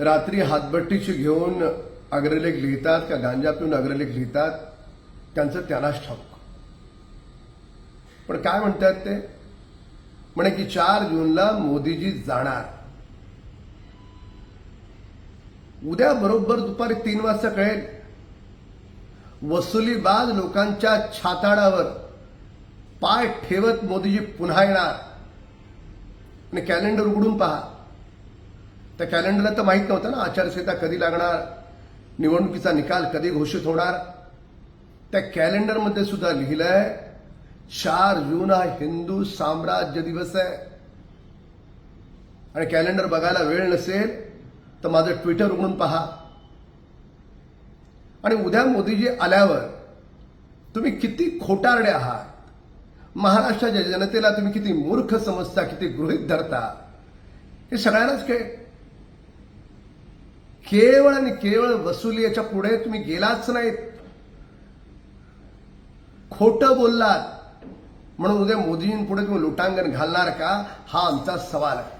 रात्री हातभट्टीची घेऊन अग्रलेख लिहितात का गांजा पिऊन अग्रलेख लिहितात त्यांचं त्यांनाच ठाऊक. पण काय म्हणतात ते? म्हणे की चार जूनला मोदीजी जाणार. उद्या बरोबर दुपारी तीन वाजता कळेल. वसुलीबाज लोकांच्या छाताडावर पाय ठेवत मोदीजी पुन्हा येणार. आणि कॅलेंडर उघडून पहा. त्या कॅलेंडरला तर माहीत नव्हतं ना. आचारसंहिता कधी लागणार? निवडणुकीचा निकाल कधी घोषित होणार? त्या कॅलेंडरमध्ये सुद्धा लिहिलंय चार जून हा हिंदू साम्राज्य दिवस आहे. आणि कॅलेंडर बघायला वेळ नसेल तर माझं ट्विटर उघडून पहा. आणि उद्या मोदीजी आल्यावर तुम्ही किती खोटारडे आहात. महाराष्ट्राच्या जनतेला तुम्ही किती मूर्ख समजता किती गृहित धरता. हे सगळ्यांनाच खेळ केवळ आणि केवळ वसुली याच्यापुढे तुम्ही गेलाच नाहीत. खोटं बोललात. म्हणून उद्या मोदीजींपुढे तुम्ही लोटांगण घालणार का? हा आमचा सवाल आहे.